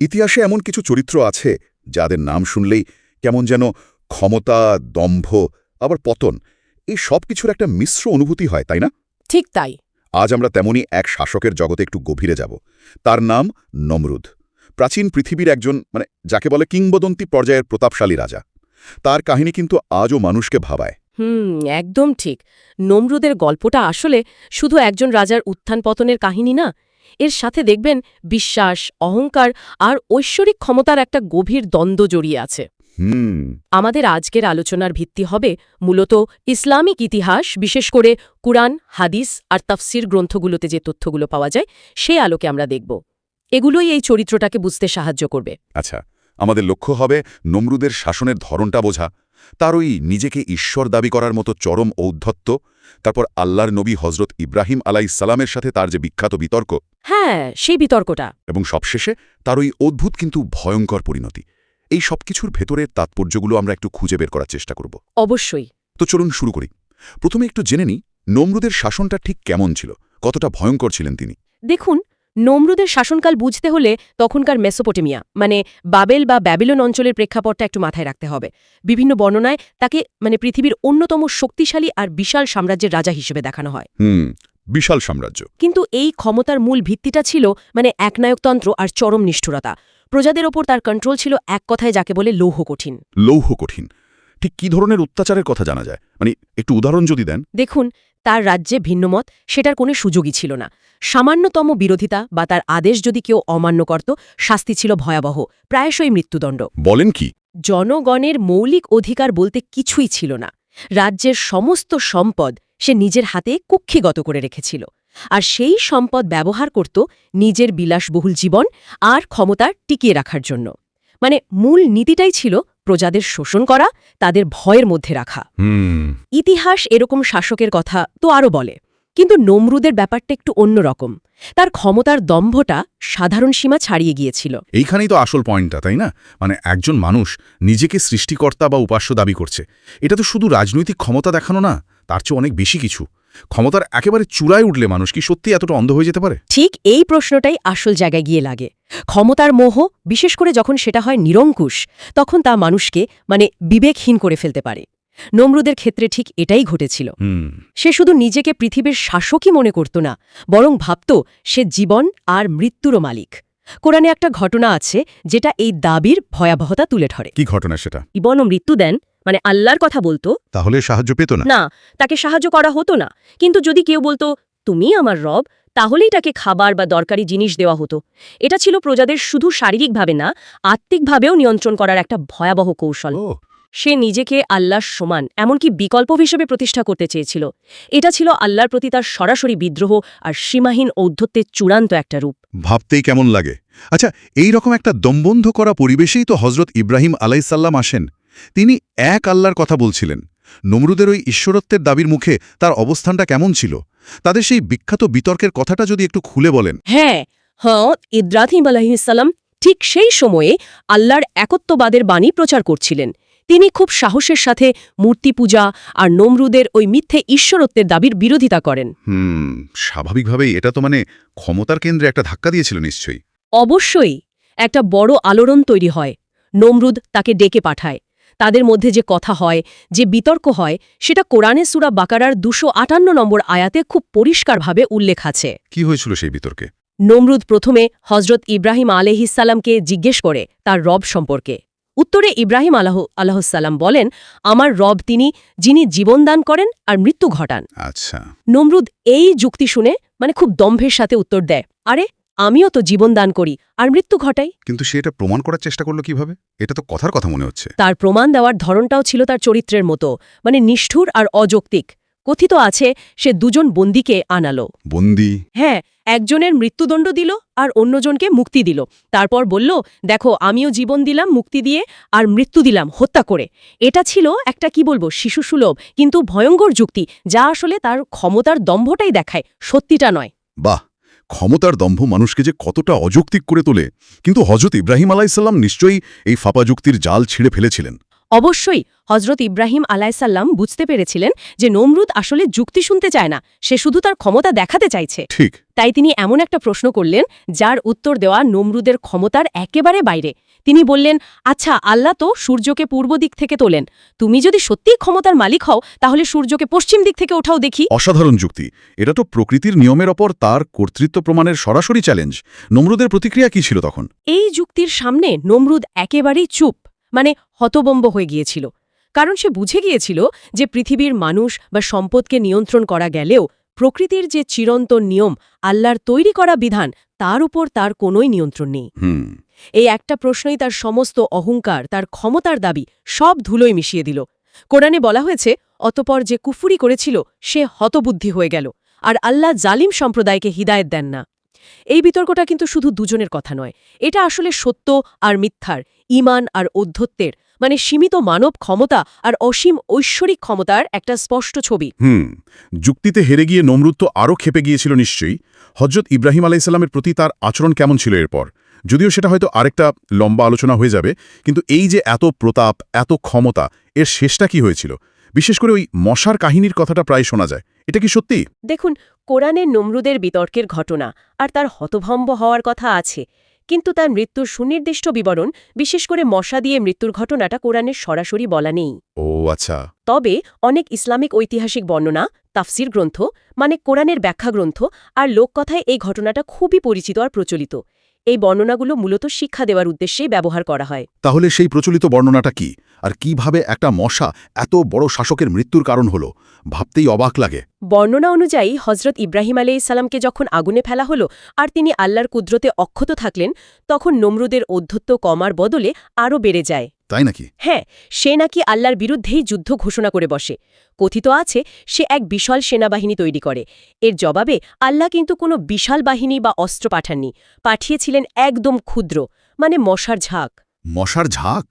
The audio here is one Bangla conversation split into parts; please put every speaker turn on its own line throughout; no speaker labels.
ইতিহাসে এমন কিছু চরিত্র আছে যাদের নাম শুনলেই কেমন যেন ক্ষমতা দম্ভ আবার পতন এই সব কিছুর একটা মিশ্র অনুভূতি হয় তাই না?
ঠিক তাই।
আজ আমরা তেমনই এক শাসকের জগতে একটু গভীরে যাব। তার নাম নমরুদ। প্রাচীন পৃথিবীর একজন মানে যাকে বলে কিংবদন্তি পর্যায়ের প্রতাপশালী রাজা। তার কাহিনী কিন্তু আজও মানুষকে ভাবায়।
হুম একদম ঠিক। নমরুদের গল্পটা আসলে শুধু একজন রাজার উত্থান পতনের কাহিনী না এর সাথে দেখবেন বিশ্বাস অহংকার আর ঐশ্বরিক ক্ষমতার একটা গভীর দ্বন্দ্ব জড়িয়ে আছে।
হুম।
আমাদের আজকের আলোচনার ভিত্তি হবে মূলত ইসলামিক ইতিহাস বিশেষ করে কুরআন হাদিস আর তাফসির গ্রন্থগুলোতে যে তথ্যগুলো পাওয়া যায় সে আলোকে আমরা দেখব। এগুলোই এই চরিত্রটাকে বুঝতে সাহায্য করবে।
আচ্ছা আমাদের লক্ষ্য হবে নমরুদের শাসনের ধরনটা বোঝা। তার ওই নিজেকে ঈশ্বর দাবি করার মতো চরম ঔদ্ধত্য তারপর আল্লাহর নবী হজরত ইব্রাহিম আলাইসালামের সাথে তার যে বিখ্যাত বিতর্ক
হ্যাঁ সেই বিতর্কটা।
এবং সবশেষে তার ওই অদ্ভুত কিন্তু ভয়ঙ্কর পরিণতি। এই সব কিছুর ভেতরের তাৎপর্যগুলো আমরা একটু খুঁজে বের করার চেষ্টা করব।
অবশ্যই।
তো চলুন শুরু করি। প্রথমে একটু জেনে নিই নমরুদের শাসনটা ঠিক কেমন ছিল? কতটা ভয়ঙ্কর ছিলেন তিনি?
দেখুন নমরুদের শাসনকাল বুঝতে হলে তখনকার মেসোপটেমিয়া মানে বাবেল বা ব্যাবিলন অঞ্চলের প্রেক্ষাপটটা একটু মাথায় রাখতে হবে। বিভিন্ন বর্ণনায় তাকে মানে পৃথিবীর অন্যতম শক্তিশালী আর বিশাল সাম্রাজ্যের রাজা হিসেবে দেখানো হয়।
হুম বিশাল সাম্রাজ্য।
কিন্তু এই ক্ষমতার মূল ভিত্তিটা ছিল মানে একনায়কতন্ত্র আর চরম নিষ্ঠুরতা। প্রজাদের ওপর তার কন্ট্রোল ছিল এক কথায় যাকে বলে লৌহ কঠিন।
লৌহ কঠিন। ঠিক কি ধরনের অত্যাচারের কথা জানা যায়? মানে একটু উদাহরণ যদি দেন।
দেখুন তার রাজ্যে ভিন্নমত সেটার কোনো সুযোগই ছিল না। সামান্যতম বিরোধিতা বা তার আদেশ যদি কেউ অমান্য করত শাস্তি ছিল ভয়াবহ প্রায়শই মৃত্যুদণ্ড।
বলেন কি?
জনগণের মৌলিক অধিকার বলতে কিছুই ছিল না। রাজ্যের সমস্ত সম্পদ সে নিজের হাতে কুক্ষিগত করে রেখেছিল। আর সেই সম্পদ ব্যবহার করত নিজের বিলাসবহুল জীবন আর ক্ষমতা টিকিয়ে রাখার জন্য। মানে মূল নীতিটাই ছিল প্রজাদের শোষণ করা তাদের ভয়ের মধ্যে রাখা। ইতিহাস এরকম শাসকের কথা তো আরও বলে কিন্তু নমরুদের ব্যাপারটা একটু অন্যরকম তার ক্ষমতার দম্ভটা সাধারণ সীমা ছাড়িয়ে গিয়েছিল।
এইখানেই তো আসল পয়েন্টটা তাই না? মানে একজন মানুষ নিজেকে সৃষ্টিকর্তা বা উপাস্য দাবি করছে। এটা তো শুধু রাজনৈতিক ক্ষমতা দেখানো না তার চেয়ে অনেক বেশি কিছু। ক্ষমতার একেবারে চূড়ায় উঠলে মানুষ কি সত্যি এতটা অন্ধ হয়ে যেতে পারে?
ঠিক এই প্রশ্নটাই আসল জায়গায় গিয়ে লাগে। ক্ষমতার মোহ বিশেষ করে যখন সেটা হয় নিরঙ্কুশ তখন তা মানুষকে মানে বিবেকহীন করে ফেলতে পারে। নমরুদের ক্ষেত্রে ঠিক এটাই ঘটেছিল। সে শুধু নিজেকে পৃথিবীর শাসকই মনে করত না বরং ভাবত সে জীবন আর মৃত্যুরও মালিক। কোরআনে একটা ঘটনা আছে যেটা এই দাবির ভয়াবহতা তুলে ধরে।
কি ঘটনা সেটা?
ইবন মৃত্যু দেন মানে আল্লাহর কথা বলতো?
তাহলে সাহায্য পেত না?
না তাকে সাহায্য করা হতো না। কিন্তু যদি কেউ বলতো তুমি আমার রব তাহলেই তাকে খাবার বা দরকারি জিনিস দেওয়া হতো। এটা ছিল প্রজাদের শুধু শারীরিকভাবে না আত্মিকভাবেও নিয়ন্ত্রণ করার একটা ভয়াবহ কৌশল। সে নিজেকে আল্লাহর সমান এমনকি বিকল্প হিসেবে প্রতিষ্ঠা করতে চেয়েছিল। এটা ছিল আল্লাহর প্রতি তার সরাসরি বিদ্রোহ আর সীমাহীন ঔদ্ধত্যের চূড়ান্ত একটা রূপ।
ভাবতেই কেমন লাগে। আচ্ছা এই রকম একটা দমবন্ধ করা পরিবেশেই তো হজরত ইব্রাহিম আলাইসাল্লাম আসেন। তিনি এক আল্লাহর কথা বলছিলেন। নমরুদের ওই ঈশ্বরত্বের দাবির মুখে তার অবস্থানটা কেমন ছিল? তাদের সেই বিখ্যাত বিতর্কের কথাটা যদি একটু খুলে বলেন।
হ্যাঁ হ্যাঁ ইব্রাহিম আলাহিসাল্লাম ঠিক সেই সময়ে আল্লাহর একত্ববাদের বাণী প্রচার করছিলেন। তিনি খুব সাহসের সাথে মূর্তি পূজা আর নমরুদের ওই মিথ্যে ঈশ্বরত্বের দাবির বিরোধিতা করেন।
হুম স্বাভাবিকভাবেই এটা তো মানে ক্ষমতার কেন্দ্রে একটা ধাক্কা দিয়েছিল নিশ্চয়ই।
অবশ্যই একটা বড় আলোড়ন তৈরি হয়। নমরুদ তাকে ডেকে পাঠায়। তাদের মধ্যে যে কথা হয় যে বিতর্ক হয় সেটা কোরআনে সুরা বাকারার দুশো আটান্ন নম্বর আয়াতে খুব পরিষ্কারভাবে উল্লেখ আছে।
কি হয়েছিল সেই বিতর্কে?
নমরুদ প্রথমে হজরত ইব্রাহিম আলহিসাল্লামকে জিজ্ঞেস করে তার রব সম্পর্কে। উত্তরে ইব্রাহিম আলাহ আলাহসাল্লাম বলেন আমার রব তিনি যিনি জীবনদান করেন আর মৃত্যু ঘটান।
আচ্ছা।
নমরুদ এই যুক্তি শুনে মানে খুব দম্ভের সাথে উত্তর দেয় আরে আমিও তো জীবন দান করি আর মৃত্যু ঘটাই।
কিন্তু সে এটা প্রমাণ করার চেষ্টা করল কীভাবে? এটা তো কথার কথা মনে হচ্ছে।
তার প্রমাণ দেওয়ার ধরনটাও ছিল তার চরিত্রের মতো মানে নিষ্ঠুর আর অযৌক্তিক। কথিত আছে সে দুজন বন্দীকে আনালো।
বন্দি?
হ্যাঁ একজনের মৃত্যুদণ্ড দিল আর অন্যজনকে মুক্তি দিল। তারপর বলল দেখো আমিও জীবন দিলাম মুক্তি দিয়ে আর মৃত্যু দিলাম হত্যা করে। এটা ছিল একটা কি বলব শিশুসুলভ কিন্তু ভয়ঙ্কর যুক্তি যা আসলে তার ক্ষমতার দম্ভটাই দেখায় সত্যিটা নয়।
বাহ! ক্ষমতার দম্ভ মানুষকে যে কতটা অযৌক্তিক করে তোলে। কিন্তু হজরত ইব্রাহিম আলাইসাল্লাম নিশ্চয়ই এই ফাপা যুক্তির জাল ছিঁড়ে ফেলেছিলেন।
অবশ্যই হজরত ইব্রাহিম আলাইসাল্লাম বুঝতে পেরেছিলেন যে নমরুদ আসলে যুক্তি শুনতে চায় না সে শুধু তার ক্ষমতা দেখাতে চাইছে।
ঠিক।
তাই তিনি এমন একটা প্রশ্ন করলেন যার উত্তর দেওয়া নমরুদের ক্ষমতার একেবারে বাইরে। তিনি বললেন আচ্ছা আল্লাহ তো সূর্যকে পূর্ব দিক থেকে তোলেন। তুমি যদি সত্যিই ক্ষমতার মালিক হও তাহলে সূর্যকে পশ্চিম দিক থেকে ওঠাও দেখি।
অসাধারণ যুক্তি। এটা তো প্রকৃতির নিয়মের ওপর তার কর্তৃত্ব প্রমাণের সরাসরি চ্যালেঞ্জ নমরুদের প্রতিক্রিয়া কি ছিল তখন?
এই যুক্তির সামনে নমরুদ একেবারেই চুপ। মানে হতবম্ব হয়ে গিয়েছিল। কারণ সে বুঝে গিয়েছিল যে পৃথিবীর মানুষ বা সম্পদকে নিয়ন্ত্রণ করা গেলেও প্রকৃতির যে চিরন্তন নিয়ম আল্লাহর তৈরি করা বিধান তার উপর তার কোনোই নিয়ন্ত্রণ নেই। এই একটা প্রশ্নই তার সমস্ত অহংকার তার ক্ষমতার দাবি সব ধুলোয় মিশিয়ে দিল। কোরআনে বলা হয়েছে অতপর যে কুফুরি করেছিল সে হতবুদ্ধি হয়ে গেল আর আল্লাহ জালিম সম্প্রদায়কে হিদায়ত দেন না। এই বিতর্কটা কিন্তু শুধু দুজনের কথা নয়। এটা আসলে সত্য আর মিথ্যার, ইমান আর অধ্যত্বের মানে সীমিত মানব ক্ষমতা আর অসীম ঐশ্বরিক ক্ষমতার একটা স্পষ্ট ছবি।
হুম, যুক্তিতে হেরে গিয়ে নমরুদ তো আরও খেপে গিয়েছিল নিশ্চয়ই। হজরত ইব্রাহিম আলাইসাল্লামের প্রতি তার আচরণ কেমন ছিল এরপর? যদিও সেটা হয়তো আরেকটা লম্বা আলোচনা হয়ে যাবে, কিন্তু এই যে এত প্রতাপ, এত ক্ষমতা, এর শেষটা কি হয়েছিল? বিশেষ করে ওই মশার কাহিনীর কথাটা প্রায় শোনা যায়। এটা কি সত্যি?
দেখুন কোরআনের নমরুদের বিতর্কের ঘটনা আর তার হতভম্ব হওয়ার কথা আছে কিন্তু তার মৃত্যুর সুনির্দিষ্ট বিবরণ বিশেষ করে মশা দিয়ে মৃত্যুর ঘটনাটা কোরআনের সরাসরি বলা নেই।
ও আচ্ছা।
তবে অনেক ইসলামিক ঐতিহাসিক বর্ণনা তাফসির গ্রন্থ মানে কোরআনের ব্যাখ্যা গ্রন্থ আর লোককথায় এই ঘটনাটা খুবই পরিচিত আর প্রচলিত। এই বর্ণনাগুলো মূলত শিক্ষা দেওয়ার উদ্দেশ্যেই ব্যবহার করা হয়।
তাহলে সেই প্রচলিত বর্ণনাটা কি? আর কীভাবে একটা মশা এত বড় শাসকের মৃত্যুর কারণ হলো? ভাবতেই অবাক লাগে।
বর্ণনা অনুযায়ী হজরত ইব্রাহিম আলি ইসালামকে যখন আগুনে ফেলা হলো আর তিনি আল্লাহর কুদরতে অক্ষত থাকলেন তখন নমরুদের অধ্যত্ব কমার বদলে আরও বেড়ে যায়।
তাই নাকি?
হ্যাঁ সে নাকি আল্লাহর বিরুদ্ধেই যুদ্ধ ঘোষণা করে বসে। কথিত আছে সে এক বিশাল সেনাবাহিনী তৈরি করে। এর জবাবে আল্লাহ কিন্তু কোনো বিশাল বাহিনী বা অস্ত্র পাঠাননি। পাঠিয়েছিলেন একদম ক্ষুদ্র মানে মশার ঝাঁক।
মশার ঝাঁক?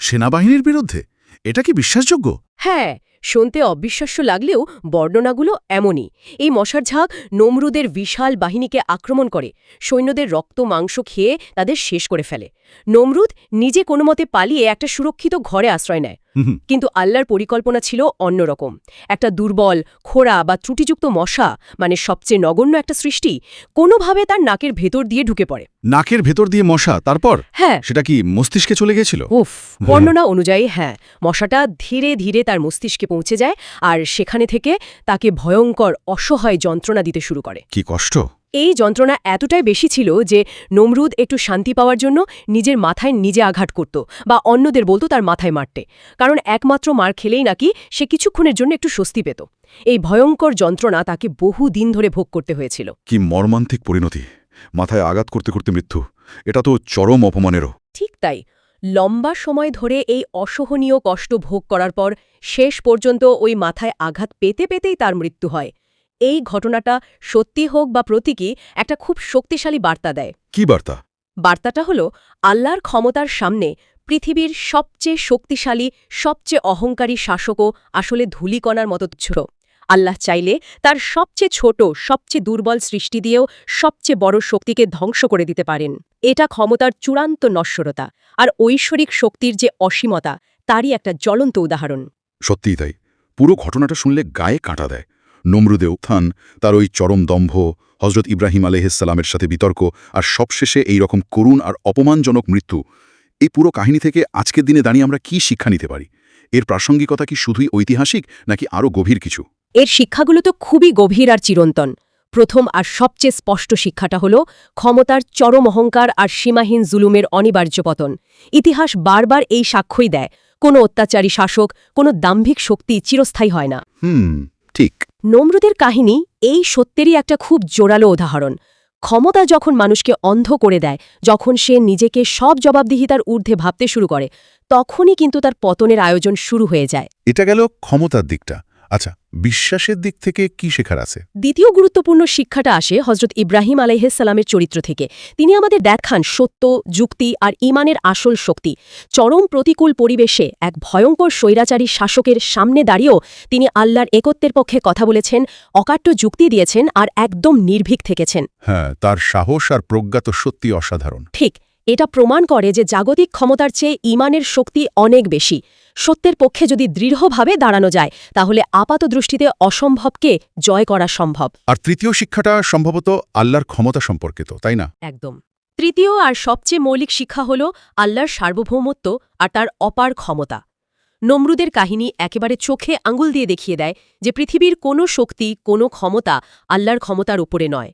সেনাবাহিনীর বিরুদ্ধে? এটা কি বিশ্বাসযোগ্য?
হ্যাঁ শুনতে অবিশ্বাস্য লাগলেও বর্ণনাগুলো এমনই। এই মশার ঝাঁক নমরুদের বিশাল বাহিনীকে আক্রমণ করে, সৈন্যদের রক্ত মাংস খেয়ে তাদের শেষ করে ফেলে। নমরুদ নিজে কোনোমতে পালিয়ে একটা সুরক্ষিত ঘরে আশ্রয় নেয়। কিন্তু আল্লাহর পরিকল্পনা ছিল অন্যরকম। একটা দুর্বল খোড়া বা ত্রুটিযুক্ত মশা মানে সবচেয়ে নগণ্য একটা সৃষ্টি কোনোভাবে তার নাকের ভেতর দিয়ে ঢুকে পড়ে।
নাকের ভেতর দিয়ে মশা তারপর?
হ্যাঁ।
সেটা কি মস্তিষ্কে চলে গেছিল
উফ বর্ণনা অনুযায়ী হ্যাঁ মশাটা ধীরে ধীরে তার মস্তিষ্কে পৌঁছে যায় আর সেখানে থেকে তাকে ভয়ঙ্কর অসহায় যন্ত্রণা দিতে শুরু করে।
কি কষ্ট।
এই যন্ত্রণা এতটাই বেশি ছিল যে নমরুদ একটু শান্তি পাওয়ার জন্য নিজের মাথায় নিজে আঘাত করত বা অন্যদের বলতো তার মাথায় মারতে। কারণ একমাত্র মার খেলেই নাকি সে কিছুক্ষণের জন্য একটু স্বস্তি পেত। এই ভয়ঙ্কর যন্ত্রণা তাকে বহু দিন ধরে ভোগ করতে হয়েছিল।
কি মর্মান্তিক পরিণতি। মাথায় আঘাত করতে করতে মৃত্যু। এটা তো চরম অপমানেরও।
ঠিক তাই। লম্বা সময় ধরে এই অসহনীয় কষ্ট ভোগ করার পর শেষ পর্যন্ত ওই মাথায় আঘাত পেতে পেতেই তার মৃত্যু হয়। এই ঘটনাটা সত্যি হোক বা প্রতীকী একটা খুব শক্তিশালী বার্তা দেয়।
কি বার্তা?
বার্তাটা হল আল্লাহর ক্ষমতার সামনে পৃথিবীর সবচেয়ে শক্তিশালী সবচেয়ে অহংকারী শাসকও আসলে ধূলিকণার মতো ছোট আল্লাহ চাইলে তার সবচেয়ে ছোট সবচেয়ে দুর্বল সৃষ্টি দিয়েও সবচেয়ে বড় শক্তিকে ধ্বংস করে দিতে পারেন। এটা ক্ষমতার চূড়ান্ত নশ্বরতা আর ঐশ্বরিক শক্তির যে অসীমতা তারই একটা জ্বলন্ত উদাহরণ।
সত্যিই তাই। পুরো ঘটনাটা শুনলে গায়ে কাঁটা দেয়। নমরুদে উত্থান তার ওই চরম দম্ভ হজরত ইব্রাহিম আলহিসাল্লামের সাথে বিতর্ক আর সবশেষে এই রকম করুণ আর অপমানজনক মৃত্যু। এই পুরো কাহিনী থেকে আজকের দিনে দাঁড়িয়ে আমরা কি শিক্ষা নিতে পারি? এর প্রাসঙ্গিকতা কি শুধুই ঐতিহাসিক নাকি আরও গভীর কিছু?
এর শিক্ষাগুলো তো খুবই গভীর আর চিরন্তন। প্রথম আর সবচেয়ে স্পষ্ট শিক্ষাটা হল ক্ষমতার চরম অহংকার আর সীমাহীন জুলুমের অনিবার্য পতন। ইতিহাস বারবার এই সাক্ষ্যই দেয় কোনো অত্যাচারী শাসক কোনো দাম্ভিক শক্তি চিরস্থায়ী হয় না।
হুম ঠিক।
নমরুদের কাহিনী এই সত্যেরই একটা খুব জোরালো উদাহরণ। ক্ষমতা যখন মানুষকে অন্ধ করে দেয়, যখন সে নিজেকে সব জবাবদিহিতার ঊর্ধ্বে ভাবতে শুরু করে, তখনই কিন্তু তার পতনের আয়োজন শুরু হয়ে যায়।
এটা গেল ক্ষমতার দিকটা। আচ্ছা বিশ্বাসের দিক থেকে কি শেখার আছে?
দ্বিতীয় গুরুত্বপূর্ণ শিক্ষাটা আসে হজরত ইব্রাহিম আলাইহিসালামের চরিত্র থেকে। তিনি আমাদের দেখান সত্য যুক্তি আর ইমানের আসল শক্তি। চরম প্রতিকূল পরিবেশে এক ভয়ঙ্কর স্বৈরাচারী শাসকের সামনে দাঁড়িয়েও তিনি আল্লাহর একত্বের পক্ষে কথা বলেছেন অকাট্য যুক্তি দিয়েছেন আর একদম নির্ভীক থেকেছেন।
হ্যাঁ তার সাহস আর প্রজ্ঞাত সত্যি অসাধারণ।
ঠিক এটা প্রমাণ করে যে জাগতিক ক্ষমতার চেয়ে ইমানের শক্তি অনেক বেশি। সত্যের পক্ষে যদি দৃঢ়ভাবে দাঁড়ানো যায় তাহলে আপাত দৃষ্টিতে অসম্ভবকে জয় করা সম্ভব।
আর তৃতীয় শিক্ষাটা সম্ভবত আল্লাহর ক্ষমতা সম্পর্কিত তাই না?
একদম। তৃতীয় আর সবচেয়ে মৌলিক শিক্ষা হল আল্লাহর সার্বভৌমত্ব আর তার অপার ক্ষমতা। নমরুদের কাহিনী একেবারে চোখে আঙুল দিয়ে দেখিয়ে দেয় যে পৃথিবীর কোনো শক্তি কোনো ক্ষমতা আল্লাহর ক্ষমতার উপরে নয়।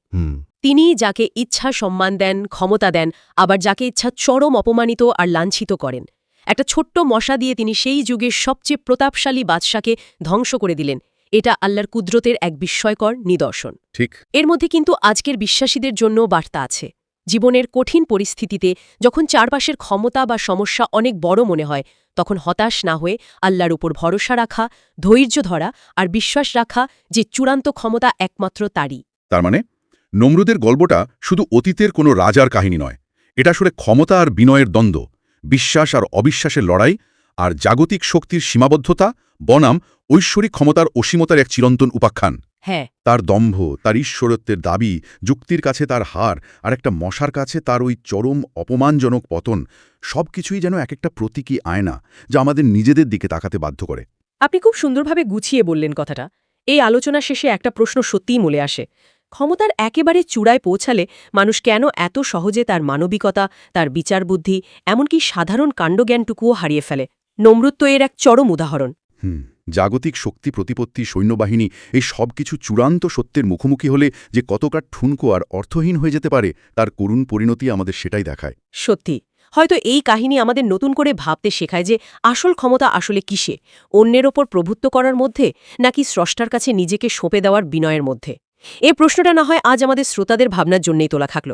তিনি যাকে ইচ্ছা সম্মান দেন ক্ষমতা দেন আবার যাকে ইচ্ছা চরম অপমানিত আর লাঞ্ছিত করেন। একটা ছোট্ট মশা দিয়ে তিনি সেই যুগের সবচেয়ে প্রতাপশালী বাদশাকে ধ্বংস করে দিলেন। এটা আল্লাহর কুদরতের এক বিস্ময়কর নিদর্শন।
ঠিক।
এর মধ্যে কিন্তু আজকের বিশ্বাসীদের জন্য বার্তা আছে। জীবনের কঠিন পরিস্থিতিতে যখন চারপাশের ক্ষমতা বা সমস্যা অনেক বড় মনে হয় তখন হতাশ না হয়ে আল্লাহর উপর ভরসা রাখা ধৈর্য ধরা আর বিশ্বাস রাখা যে চূড়ান্ত ক্ষমতা একমাত্র তারই।
তার মানে? নমরুদের গল্পটা শুধু অতীতের কোনো রাজার কাহিনী নয়। এটা আসলে ক্ষমতা আর বিনয়ের দ্বন্দ্ব বিশ্বাস আর অবিশ্বাসের লড়াই আর জাগতিক শক্তির সীমাবদ্ধতা বনাম ঐশ্বরিক ক্ষমতার অসীমতার এক চিরন্তন উপাখ্যান।
হ্যাঁ।
তার দম্ভ তার ঈশ্বরত্বের দাবি যুক্তির কাছে তার হার আর একটা মশার কাছে তার ওই চরম অপমানজনক পতন সব কিছুই যেন এক একটা প্রতীকী আয়না যা আমাদের নিজেদের দিকে তাকাতে বাধ্য করে।
আপনি খুব সুন্দরভাবে গুছিয়ে বললেন কথাটা। এই আলোচনা শেষে একটা প্রশ্ন সত্যিই মলে আসে। ক্ষমতার একেবারে চূড়ায় পৌঁছালে মানুষ কেন এত সহজে তার মানবিকতা তার বিচারবুদ্ধি এমনকি সাধারণ কাণ্ডজ্ঞানটুকুও হারিয়ে ফেলে? নম্রত্ব এর এক চরম উদাহরণ।
হুম জাগতিক শক্তি প্রতিপত্তি সৈন্যবাহিনী এই সব কিছু চূড়ান্ত সত্যের মুখোমুখি হলে যে কতকার ঠুনকো আর অর্থহীন হয়ে যেতে পারে তার করুণ পরিণতি আমাদের সেটাই দেখায়।
সত্যি হয়তো এই কাহিনী আমাদের নতুন করে ভাবতে শেখায় যে আসল ক্ষমতা আসলে কিসে? অন্যের ওপর প্রভুত্ব করার মধ্যে নাকি স্রষ্টার কাছে নিজেকে সঁপে দেওয়ার বিনয়ের মধ্যে? এ প্রশ্নটা না হয় আজ আমাদের শ্রোতাদের ভাবনার জন্যই তোলা থাকল।